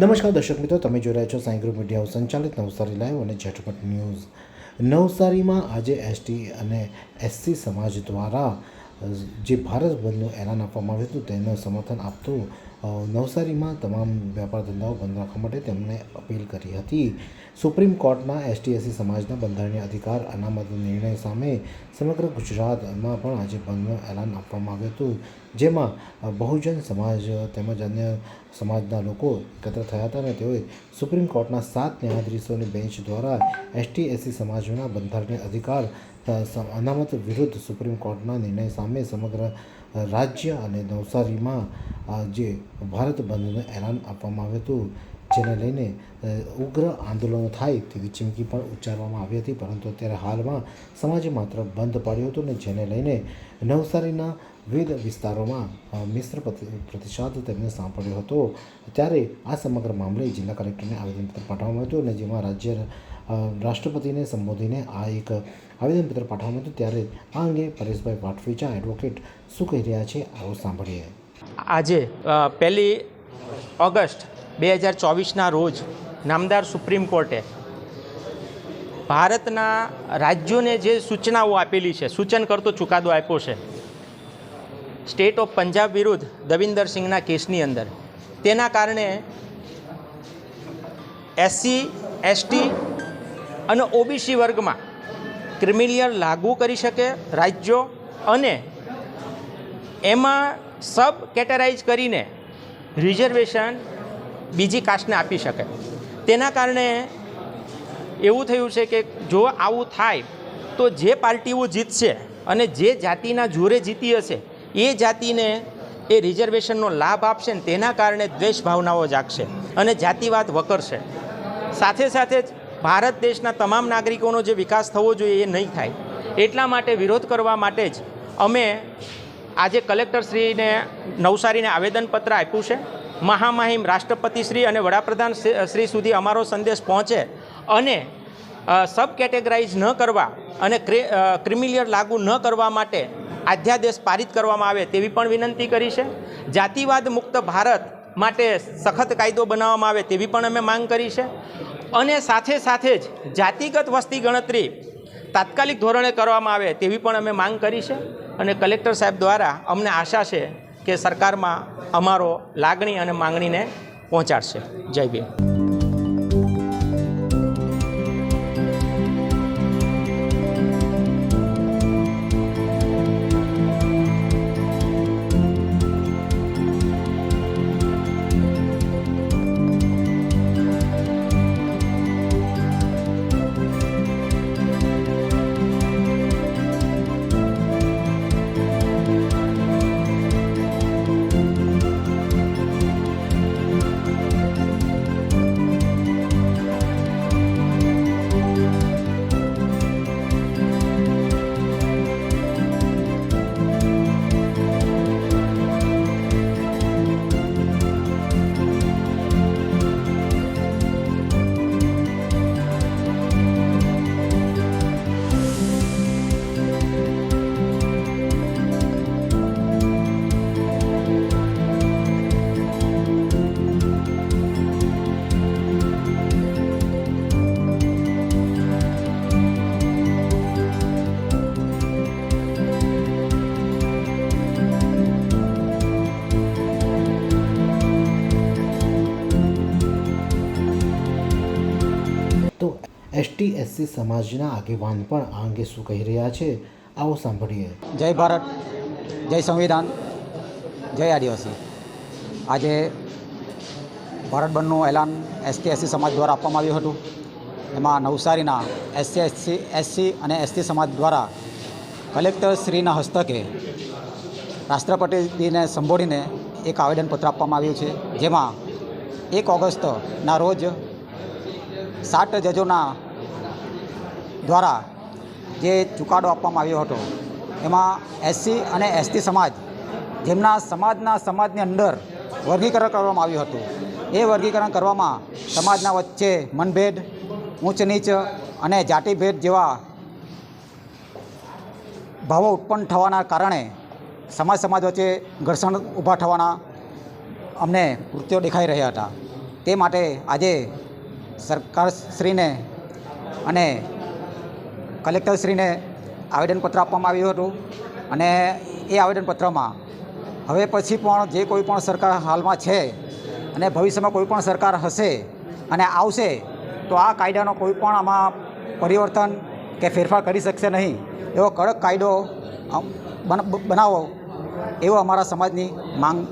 નમસ્કાર દર્શક મિત્રો, તમે જોઈ રહ્યા છો સાંઈ ગ્રુપ મીડિયા સંચાલિત નવસારી લાઈવ અને ઝટપટ ન્યૂઝ. નવસારીમાં આજે એસટી અને એસસી સમાજ દ્વારા જે ભારત બંધનું એલાન આપવામાં આવ્યું હતું, તેનું સમર્થન આપતું નવસારીમાં તમામ વેપાર ધંધાઓ બંધ રાખવા માટે તેમણે અપીલ કરી હતી. સુપ્રીમ કોર્ટના એસટીએસસી સમાજના બંધારણીય અધિકાર, અનામત નિર્ણય સામે સમગ્ર ગુજરાતમાં પણ આજે બંધનું એલાન આપવામાં આવ્યું હતું. જેમાં બહુજન સમાજ તેમજ અન્ય સમાજના લોકો એકત્ર થયા હતા અને તેઓએ સુપ્રીમ કોર્ટના સાત ન્યાયાધીશોની બેન્ચ દ્વારા એસટીએસસી સમાજના બંધારણીય અધિકાર અનામત વિરુદ્ધ સુપ્રીમ કોર્ટના નિર્ણય સામે સમગ્ર રાજ્ય અને નવસારીમાં જે ભારત બંધનું એલાન આપવામાં આવ્યું હતું, જેને લઈને ઉગ્ર આંદોલનો થાય તેવી ચીમકી પણ ઉચ્ચારવામાં આવી હતી. પરંતુ અત્યારે હાલમાં સમાજે માત્ર બંધ પાડ્યો હતો ને જેને લઈને નવસારીના વિવિધ વિસ્તારોમાં મિશ્ર પ્રતિ- પ્રતિસાદ તેમને સાંપડ્યો હતો. ત્યારે આ સમગ્ર મામલે જિલ્લા કલેક્ટરને આવેદનપત્ર પાઠવવામાં આવ્યું હતું અને જેમાં રાજ્ય રાષ્ટ્રપતિને સંબોધીને આ એક આવેદનપત્ર પાઠવવામાં હતું. ત્યારે આ અંગે પરેશભાઈ વાટફીચા એડવોકેટ શું કહી રહ્યા છે, આવો સાંભળીએ. આજે પહેલી ઓગસ્ટ બે હજાર ચોવીસના રોજ નામદાર સુપ્રીમ કોર્ટે ભારતના રાજ્યોને જે સૂચનાઓ આપેલી છે, સૂચન કરતો ચુકાદો આપ્યો છે, સ્ટેટ ઓફ પંજાબ વિરુદ્ધ દવિન્દર સિંહના કેસની અંદર. તેના કારણે એસસી, એસટી અને ઓબીસી વર્ગમાં ક્રિમિલિયર લાગુ કરી શકે રાજ્યો અને એમાં સબ કેટેરાઇઝ કરીને રિઝર્વેશન બીજી કાસ્ટને આપી શકે. તેના કારણે એવું થયું છે કે જો આવું થાય, તો જે પાર્ટીઓ જીતશે અને જે જાતિના જોરે જીતી હશે, એ જાતિને એ રિઝર્વેશનનો લાભ આપશે ને તેના કારણે દ્વેષ ભાવનાઓ જાગશે અને જાતિવાદ વકરશે. સાથે સાથે જ ભારત દેશના તમામ નાગરિકોનો જે વિકાસ થવો જોઈએ એ નહીં થાય. એટલા માટે વિરોધ કરવા માટે જ અમે આજે કલેક્ટરશ્રીને નવસારીને આવેદનપત્ર આપ્યું છે. મહામહિમ રાષ્ટ્રપતિશ્રી અને વડાપ્રધાન શ્રી- સુધી અમારો સંદેશ પહોંચે અને સબ કેટેગરાઇઝ ન કરવા અને ક્રિમિલિયર લાગુ ન કરવા માટે અધ્યાદેશ પારિત કરવામાં આવે તેવી પણ વિનંતી કરી છે. જાતિવાદ મુક્ત ભારત માટે સખત કાયદો બનાવવામાં આવે તેવી પણ અમે માંગ કરી છે. અને સાથે સાથે જ જાતિગત વસ્તી ગણતરી તાત્કાલિક ધોરણે કરવામાં આવે તેવી પણ અમે માંગ કરી છે. અને કલેક્ટર સાહેબ દ્વારા અમને આશા છે કે સરકારમાં અમારો લાગણી અને માંગણીને પહોંચાડશે. જય ભીમ. એસટી, એસસી સમાજના આગેવાન પણ આ અંગે શું કહી રહ્યા છે, આવો સાંભળીએ. જય ભારત, જય સંવિધાન, જય આદિવાસી. આજે ભારત બંધનું એલાન એસટી, એસસી સમાજ દ્વારા આપવામાં આવ્યું હતું. એમાં નવસારીના એસસી એસસી એસસી અને એસટી સમાજ દ્વારા કલેક્ટર શ્રીના હસ્તકે રાષ્ટ્રપતિજીને સંબોધીને એક આવેદનપત્ર આપવામાં આવ્યું છે, જેમાં એક ઓગસ્ટના રોજ સાત જજોના દ્વારા જે ચુકાદો આપવામાં આવ્યો હતો, એમાં એસસી અને એસટી સમાજ જેમના સમાજના સમાજની અંદર વર્ગીકરણ કરવામાં આવ્યું હતું, એ વર્ગીકરણ કરવામાં સમાજના વચ્ચે મનભેદ ઊંચ નીચ અને જાતિભેદ જેવા ભાવો ઉત્પન્ન થવાના કારણે સમાજ સમાજ વચ્ચે ઘર્ષણ ઊભા થવાના અમને કૃત્યો દેખાઈ રહ્યા હતા. તે માટે આજે સરકારશ્રીને અને કલેક્ટરશ્રીને આવેદનપત્ર આપવામાં આવ્યું હતું અને એ આવેદનપત્રમાં હવે પછી પણ જે કોઈ પણ સરકાર હાલમાં છે અને ભવિષ્યમાં કોઈ પણ સરકાર હશે અને આવશે, તો આ કાયદાનો કોઈ પણ આમાં પરિવર્તન કે ફેરફાર કરી શકશે નહીં. એવો કડક કાયદો બન- બનાવો એવો અમારા સમાજની માંગ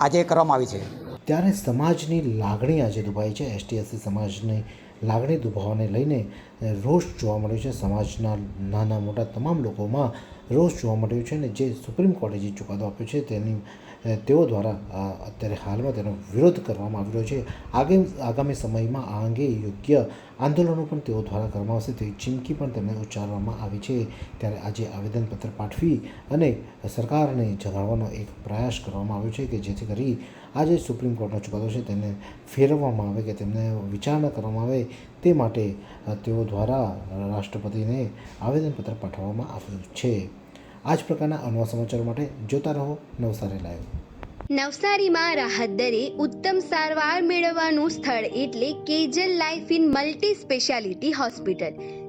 આજે કરવામાં આવી છે. ત્યારે સમાજની લાગણી આજે દુભાઈ છે. એસટી, એસસી સમાજની લાગણી દુભાવને લઈને રોષ જોવા મળ્યો છે. સમાજના નાના મોટા તમામ લોકોમાં રોષ જોવા મળ્યો છે અને જે સુપ્રીમ કોર્ટે જે ચુકાદો આપ્યો છે તેની તેઓ દ્વારા અત્યારે હાલમાં તેનો વિરોધ કરવામાં આવી રહ્યો છે. આગામી આગામી સમયમાં આ અંગે યોગ્ય આંદોલનો પણ તેઓ દ્વારા કરવામાં આવશે. તેવી ચીમકી પણ તેમને ઉચ્ચારવામાં આવી છે. ત્યારે આજે આવેદનપત્ર પાઠવી અને સરકારને જગાડવાનો એક પ્રયાસ કરવામાં આવ્યો છે કે જેથી કરી આજે સુપ્રીમ કોર્ટનો ચુકાદો છે તેને ફેરવવામાં આવે કે તેમને વિચારણા કરવામાં આવે તે માટે અ, દ્વારા રાષ્ટ્રપતિને આવેદનપત્ર પાઠવવામાં આવ્યું છે. આ જ પ્રકારના અનવા સમાચારો માટે જોતા રહો નવસારી લાઈવ. નવસારીમાં રાહત દરે ઉત્તમ સારવાર મેળવવાનું સ્થળ એટલે Kejal life in multi speciality hospital.